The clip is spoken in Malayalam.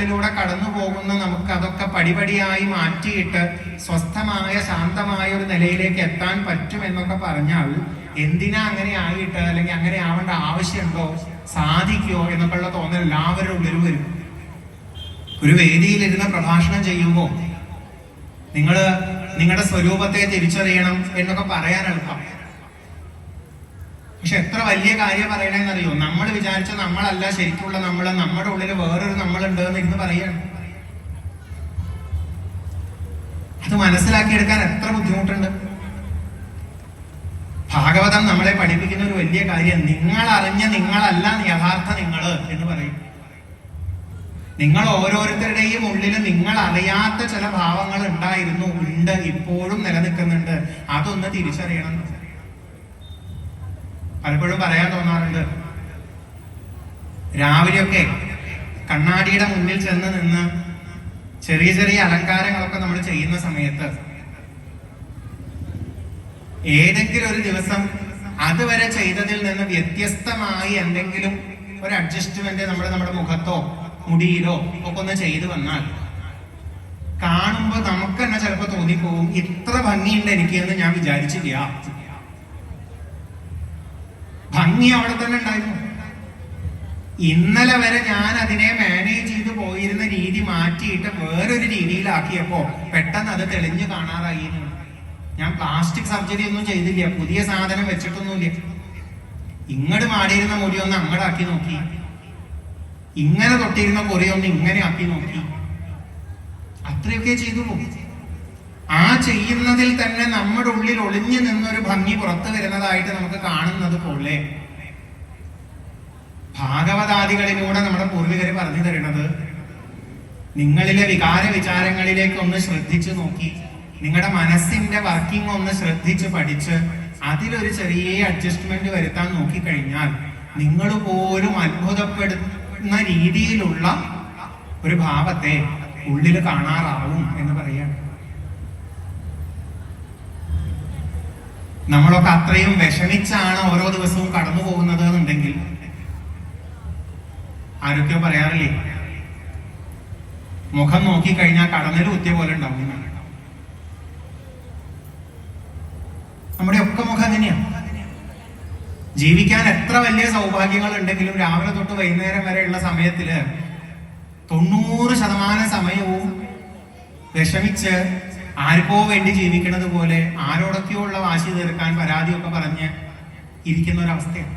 ഭാവങ്ങളിലൂടെ കടന്നു പോകുന്ന നമുക്ക് അതൊക്കെ പടിപടിയായി മാറ്റിയിട്ട് സ്വസ്ഥമായ ശാന്തമായ ഒരു നിലയിലേക്ക് എത്താൻ പറ്റും എന്നൊക്കെ പറഞ്ഞാൽ എന്തിനാ അങ്ങനെ ആയിട്ട് അല്ലെങ്കിൽ അങ്ങനെ ആവേണ്ട ആവശ്യമുണ്ടോ? സാധിക്കുമോ എന്നൊക്കെയുള്ള തോന്നൽ എല്ലാവരുടെ ഉള്ളിൽ വരും. ഒരു വേദിയിലിരുന്ന് പ്രഭാഷണം ചെയ്യുമ്പോൾ നിങ്ങൾ നിങ്ങളുടെ സ്വരൂപത്തെ തിരിച്ചറിയണം എന്നൊക്കെ പറയാൻ എളുപ്പം. പക്ഷെ എത്ര വലിയ കാര്യം പറയണെന്നറിയോ? നമ്മൾ വിചാരിച്ച നമ്മളല്ല ശരിക്കുള്ള നമ്മൾ നമ്മുടെ ഉള്ളിൽ വേറൊരു നമ്മളുണ്ട് എന്ന് ഇന്ന് പറയാണ്. അത് മനസ്സിലാക്കിയെടുക്കാൻ എത്ര ബുദ്ധിമുട്ടുണ്ട്? ഭാഗവതം നമ്മളെ പഠിപ്പിക്കുന്ന ഒരു വലിയ കാര്യം നിങ്ങൾ അറിഞ്ഞ നിങ്ങളല്ല യഥാർത്ഥ നിങ്ങൾ എന്ന് പറയും. നിങ്ങൾ ഓരോരുത്തരുടെയും ഉള്ളിൽ നിങ്ങൾ അറിയാത്ത ചില ഭാവങ്ങൾ ഉണ്ടായിരുന്നു ഉണ്ട് ഇപ്പോഴും നിലനിൽക്കുന്നുണ്ട്. അതൊന്ന് തിരിച്ചറിയണം. പലപ്പോഴും പറയാൻ തോന്നാറുണ്ട്. രാവിലെയൊക്കെ കണ്ണാടിയുടെ മുന്നിൽ ചെന്ന് നിന്ന് ചെറിയ ചെറിയ അലങ്കാരങ്ങളൊക്കെ നമ്മൾ ചെയ്യുന്ന സമയത്ത് ഏതെങ്കിലും ഒരു ദിവസം അതുവരെ ചെയ്തതിൽ നിന്ന് വ്യത്യസ്തമായി എന്തെങ്കിലും ഒരു അഡ്ജസ്റ്റ്മെന്റ് നമ്മൾ നമ്മുടെ മുഖത്തോ മുടിയിലോ ഒക്കെ ഒന്ന് ചെയ്തു വന്നാൽ കാണുമ്പോൾ നമുക്ക് തന്നെ ചിലപ്പോ തോന്നിപ്പോവും ഇത്ര ഭംഗിയുണ്ട് എനിക്ക് എന്ന് ഞാൻ വിചാരിച്ചില്ല. ഭംഗി അവിടെ തന്നെ ഉണ്ടായിരുന്നു. ഇന്നലെ വരെ ഞാൻ അതിനെ മാനേജ് ചെയ്ത് പോയിരുന്ന രീതി മാറ്റിയിട്ട് വേറൊരു രീതിയിലാക്കിയപ്പോ പെട്ടെന്ന് അത് തെളിഞ്ഞു കാണാതായി. ഞാൻ പ്ലാസ്റ്റിക് സർജറി ഒന്നും ചെയ്തില്ല പുതിയ സാധനം വെച്ചിട്ടൊന്നുമില്ല. ഇങ്ങോട്ട് മാടിയിരുന്ന മുടി ഒന്ന് അങ്ങടാക്കി നോക്കി. ഇങ്ങനെ തൊട്ടിരുന്ന മുറി ഒന്ന് ഇങ്ങനെ ആക്കി നോക്കി. അത്രയൊക്കെ ചെയ്തുള്ളൂ. ആ ചെയ്യുന്നതിൽ തന്നെ നമ്മുടെ ഉള്ളിൽ ഒളിഞ്ഞു നിന്നൊരു ഭംഗി പുറത്തു വരുന്നതായിട്ട് നമുക്ക് കാണുന്നത് പോലെ. ഭാഗവതാദികളിലൂടെ നമ്മുടെ പൂർവികർ പറഞ്ഞു തരുന്നത് നിങ്ങളിലെ വികാര വിചാരങ്ങളിലേക്ക് ഒന്ന് ശ്രദ്ധിച്ചു നോക്കി. നിങ്ങളുടെ മനസ്സിന്റെ വർക്കിംഗ് ഒന്ന് ശ്രദ്ധിച്ച് പഠിച്ച് അതിലൊരു ചെറിയ അഡ്ജസ്റ്റ്മെന്റ് വരുത്താൻ നോക്കിക്കഴിഞ്ഞാൽ നിങ്ങൾ പോലും അത്ഭുതപ്പെടുന്ന രീതിയിലുള്ള ഒരു ഭാവത്തെ ഉള്ളിൽ കാണാറാവും എന്ന് പറയാണ് നമ്മളൊക്കെ അത്രയും വിഷമിച്ചാണ് ഓരോ ദിവസവും കടന്നു പോകുന്നത് എന്നുണ്ടെങ്കിൽ ആരൊക്കെയോ പറയാറില്ലേ മുഖം നോക്കി കഴിഞ്ഞാൽ കടന്നൽ കുത്തിയ പോലെ ഉണ്ടാവും. നമ്മുടെ ഒക്കെ മുഖം അങ്ങനെയാണ് ജീവിക്കാൻ എത്ര വലിയ സൗഭാഗ്യങ്ങൾ ഉണ്ടെങ്കിലും രാവിലെ തൊട്ട് വൈകുന്നേരം വരെയുള്ള സമയത്തിൽ തൊണ്ണൂറ് ശതമാനം സമയവും വിഷമിച്ച് ആർക്കോ വേണ്ടി ജീവിക്കുന്നത് പോലെ ആരോടൊക്കെയോ ഉള്ള വാശി തീർക്കാൻ പരാതിയൊക്കെ പറഞ്ഞ് ഇരിക്കുന്ന ഒരവസ്ഥയാണ്.